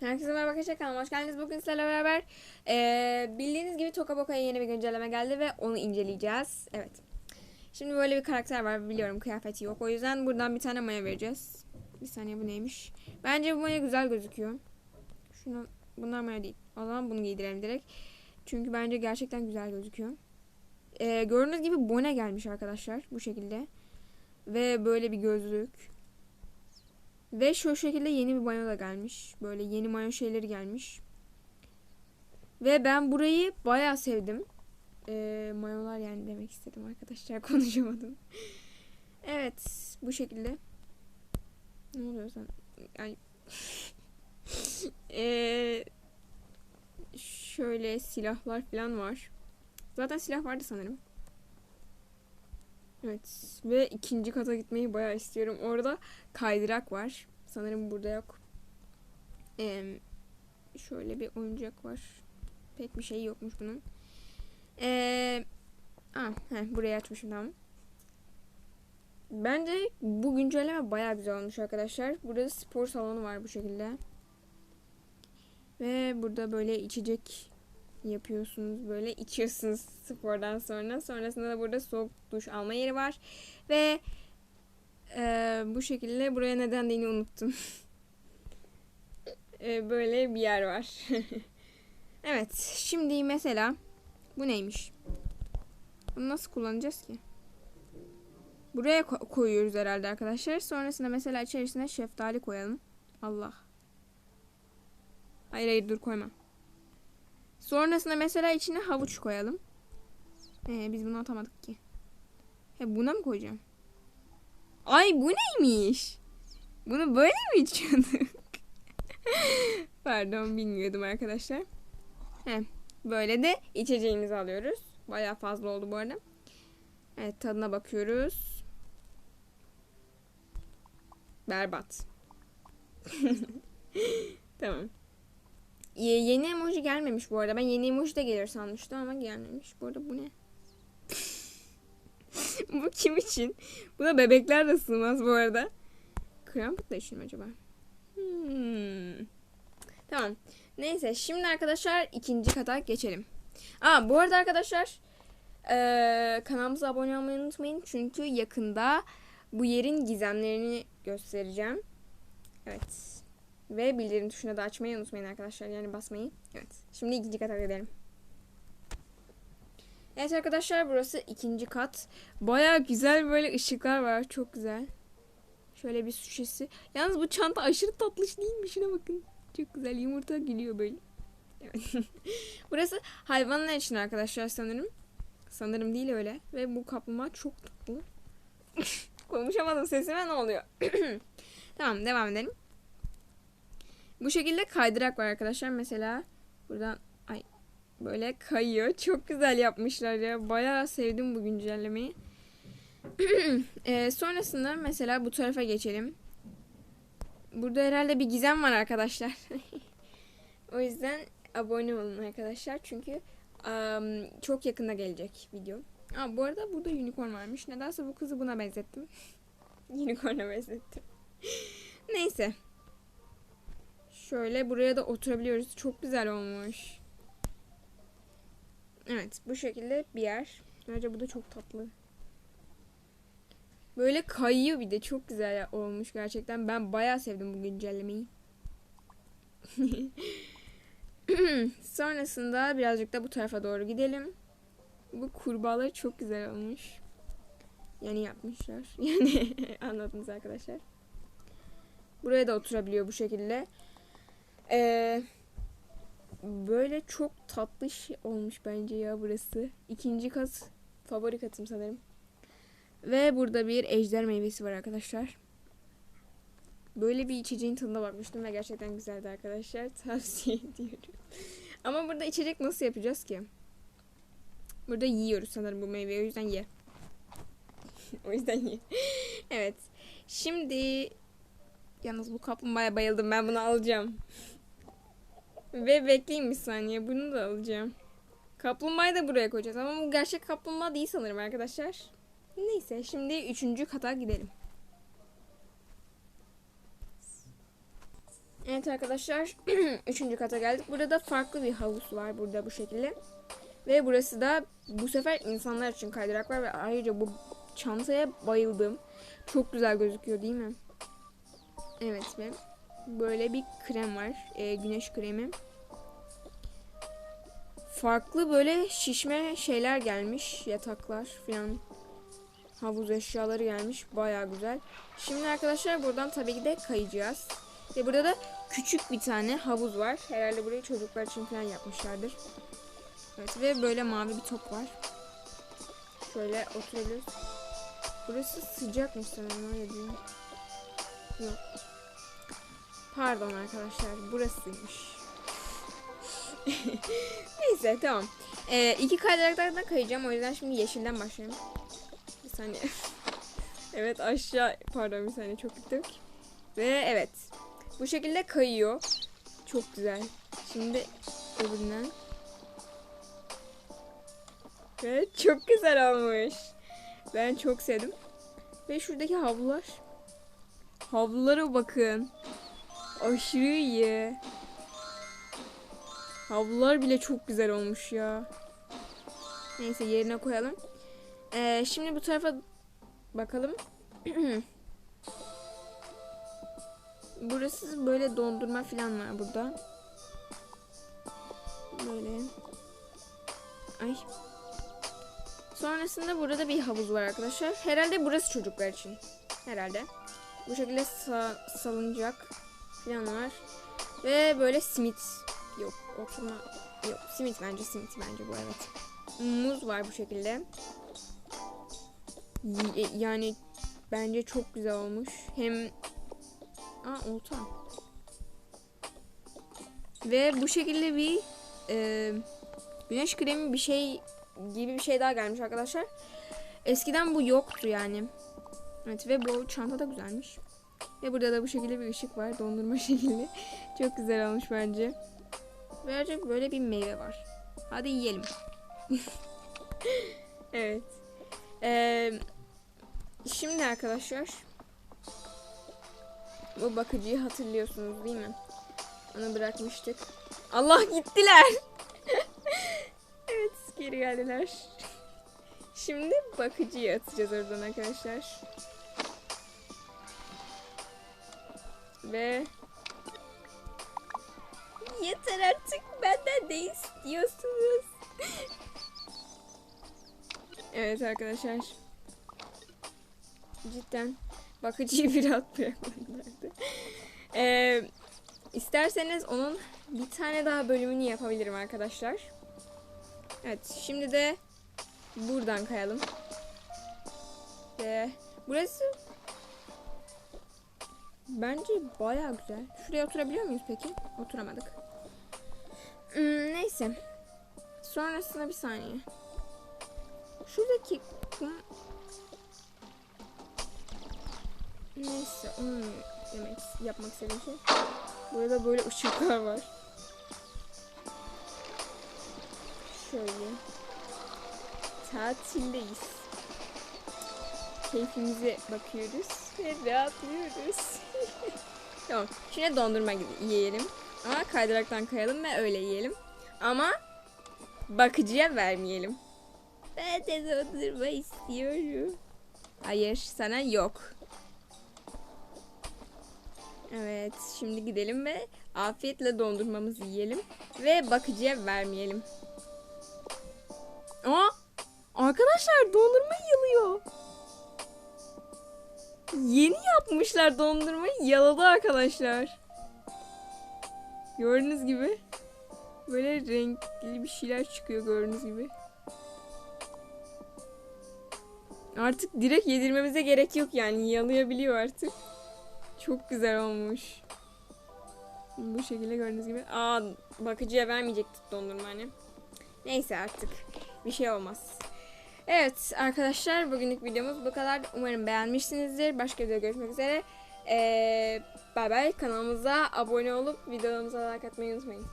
Herkese merhaba arkadaşlar hoş geldiniz. Bugün sizlerle beraber eee, bildiğiniz gibi Toka Boka'ya yeni bir güncelleme geldi ve onu inceleyeceğiz. Evet. Şimdi böyle bir karakter var biliyorum kıyafeti yok. O yüzden buradan bir tane maya vereceğiz. Bir saniye bu neymiş? Bence bu maya güzel gözüküyor. Şunu bunlar maya değil. O zaman bunu giydirelim direkt. Çünkü bence gerçekten güzel gözüküyor. Eee, gördüğünüz gibi bone gelmiş arkadaşlar bu şekilde. Ve böyle bir gözlük. Ve şu şekilde yeni bir mayo da gelmiş. Böyle yeni mayo şeyleri gelmiş. Ve ben burayı bayağı sevdim. Ee, mayolar yani demek istedim arkadaşlar. Konuşamadım. evet. Bu şekilde. Ne oluyor sen? Ay. Ee, şöyle silahlar falan var. Zaten silah vardı sanırım. Evet. Ve ikinci kata gitmeyi bayağı istiyorum. Orada kaydırak var. Sanırım burada yok. Ee, şöyle bir oyuncak var. Pek bir şey yokmuş bunun. Ee, ah, heh, burayı açmışım tamam. Bence bu güncelleme bayağı güzel olmuş arkadaşlar. Burada spor salonu var bu şekilde. Ve burada böyle içecek yapıyorsunuz böyle içiyorsunuz spordan sonra. Sonrasında da burada soğuk duş alma yeri var. Ve ee, bu şekilde buraya neden dediğini unuttum. Ee, böyle bir yer var. evet. Şimdi mesela bu neymiş? Bunu nasıl kullanacağız ki? Buraya ko- koyuyoruz herhalde arkadaşlar. Sonrasında mesela içerisine şeftali koyalım. Allah. Hayır hayır dur koyma. Sonrasında mesela içine havuç koyalım. Ee, biz bunu atamadık ki. He buna mı koyacağım? Ay bu neymiş? Bunu böyle mi içiyorduk? Pardon bilmiyordum arkadaşlar. He, böyle de içeceğimizi alıyoruz. Bayağı fazla oldu bu arada. Evet tadına bakıyoruz. Berbat. tamam. Ye- yeni emoji gelmemiş bu arada. Ben yeni emoji de gelir sanmıştım ama gelmemiş. Bu arada bu ne? bu kim için? Buna bebekler de sığmaz bu arada. Krampus da için mi acaba? Hmm. Tamam. Neyse şimdi arkadaşlar ikinci kata geçelim. Aa bu arada arkadaşlar eee, kanalımıza abone olmayı unutmayın. Çünkü yakında bu yerin gizemlerini göstereceğim. Evet. Ve bildirim tuşuna da açmayı unutmayın arkadaşlar. Yani basmayı. Evet. Şimdi ikinci kata gidelim. Evet arkadaşlar burası ikinci kat. Baya güzel böyle ışıklar var. Çok güzel. Şöyle bir su şişesi. Yalnız bu çanta aşırı tatlış değil mi? Şuna bakın. Çok güzel. Yumurta gülüyor böyle. Evet. burası hayvanlar için arkadaşlar sanırım. Sanırım değil öyle. Ve bu kaplumbağa çok tatlı. Konuşamadım sesime ne oluyor? tamam devam edelim. Bu şekilde kaydırak var arkadaşlar. Mesela buradan ay böyle kayıyor. Çok güzel yapmışlar ya. Bayağı sevdim bu güncellemeyi. Ee, sonrasında mesela bu tarafa geçelim. Burada herhalde bir gizem var arkadaşlar. o yüzden abone olun arkadaşlar. Çünkü am, çok yakında gelecek video. Aa, bu arada burada unicorn varmış. Nedense bu kızı buna benzettim. Unicorn'a benzettim. Neyse. Şöyle buraya da oturabiliyoruz. Çok güzel olmuş. Evet bu şekilde bir yer. Ayrıca bu da çok tatlı. Böyle kayıyor bir de çok güzel olmuş gerçekten. Ben bayağı sevdim bu güncellemeyi. Sonrasında birazcık da bu tarafa doğru gidelim. Bu kurbağalar çok güzel olmuş. Yani yapmışlar. Yani anladınız arkadaşlar. Buraya da oturabiliyor bu şekilde. Ee, böyle çok tatlı şey olmuş bence ya burası. İkinci kat favori katım sanırım. Ve burada bir ejder meyvesi var arkadaşlar. Böyle bir içeceğin tadına bakmıştım ve gerçekten güzeldi arkadaşlar. Tavsiye ediyorum. Ama burada içecek nasıl yapacağız ki? Burada yiyoruz sanırım bu meyveyi. O yüzden ye. o yüzden ye. evet. Şimdi yalnız bu kaplumbağaya bayıldım. Ben bunu alacağım. Ve bekleyin bir saniye. Bunu da alacağım. Kaplumbağayı da buraya koyacağız. Ama bu gerçek kaplumbağa değil sanırım arkadaşlar. Neyse şimdi üçüncü kata gidelim. Evet arkadaşlar üçüncü kata geldik. Burada farklı bir havuz var burada bu şekilde. Ve burası da bu sefer insanlar için kaydırak var ve ayrıca bu çantaya bayıldım. Çok güzel gözüküyor değil mi? Evet ve böyle bir krem var. Ee, güneş kremi. Farklı böyle şişme şeyler gelmiş. Yataklar falan. Havuz eşyaları gelmiş. Baya güzel. Şimdi arkadaşlar buradan tabii ki de kayacağız. Ve burada da küçük bir tane havuz var. Herhalde burayı çocuklar için falan yapmışlardır. Evet ve böyle mavi bir top var. Şöyle oturabiliriz. Burası sıcakmış sanırım öyle mi? Yok. Pardon arkadaşlar burasıymış. Neyse tamam. Ee, iki kaydıraklardan kayacağım o yüzden şimdi yeşilden başlayalım. Bir saniye. evet aşağı pardon bir saniye çok gittim. Ve evet. Bu şekilde kayıyor. Çok güzel. Şimdi öbüründen. Ve çok güzel olmuş. Ben çok sevdim. Ve şuradaki havlular. Havlulara bakın. Aşırı iyi. Havlular bile çok güzel olmuş ya. Neyse yerine koyalım. Ee, şimdi bu tarafa bakalım. Burası böyle dondurma falan var burada. Böyle. Ay. Sonrasında burada bir havuz var arkadaşlar. Herhalde burası çocuklar için. Herhalde. Bu şekilde sa- salıncak falan var. Ve böyle simit. Yok oturma. Yok simit bence simit bence bu evet. Muz var bu şekilde. Yani bence çok güzel olmuş. Hem Aa olta. Ve bu şekilde bir e, güneş kremi bir şey gibi bir şey daha gelmiş arkadaşlar. Eskiden bu yoktu yani. Evet ve bu çanta da güzelmiş. Ve burada da bu şekilde bir ışık var. Dondurma şekilli. Çok güzel olmuş bence. Ayrıca böyle bir meyve var. Hadi yiyelim. evet. Ee, şimdi arkadaşlar bu bakıcıyı hatırlıyorsunuz değil mi? Onu bırakmıştık. Allah gittiler. evet geri geldiler. Şimdi bakıcıyı atacağız oradan arkadaşlar. Ve yeter artık benden ne istiyorsunuz? evet arkadaşlar. Cidden bakıcıyı bir rahat bırakmadılardı. Ee, isterseniz onun bir tane daha bölümünü yapabilirim arkadaşlar. Evet şimdi de buradan kayalım. Ve burası bence baya güzel. Şuraya oturabiliyor muyuz peki? Oturamadık. Hmm, neyse. Sonrasında bir saniye. Şuradaki kum Neyse onu demek yapmak istediğim şey. Burada böyle ışıklar var. Şöyle. Tatildeyiz. Keyfimize bakıyoruz ve rahatlıyoruz. tamam. Şimdi dondurma gibi yiyelim. Ama kaydıraktan kayalım ve öyle yiyelim. Ama bakıcıya vermeyelim. Ben de dondurma istiyorum. Hayır sana yok. Evet şimdi gidelim ve afiyetle dondurmamızı yiyelim. Ve bakıcıya vermeyelim. Aa! Arkadaşlar dondurma yalıyor. Yeni yapmışlar dondurmayı yaladı arkadaşlar. Gördüğünüz gibi. Böyle renkli bir şeyler çıkıyor gördüğünüz gibi. Artık direkt yedirmemize gerek yok yani yalayabiliyor artık. Çok güzel olmuş. Bu şekilde gördüğünüz gibi. Aa bakıcıya vermeyecektik dondurma hani. Neyse artık. Bir şey olmaz. Evet arkadaşlar bugünlük videomuz bu kadar. Umarım beğenmişsinizdir. Başka videoda görüşmek üzere. Ee, bay bay. Kanalımıza abone olup videolarımıza like atmayı unutmayın.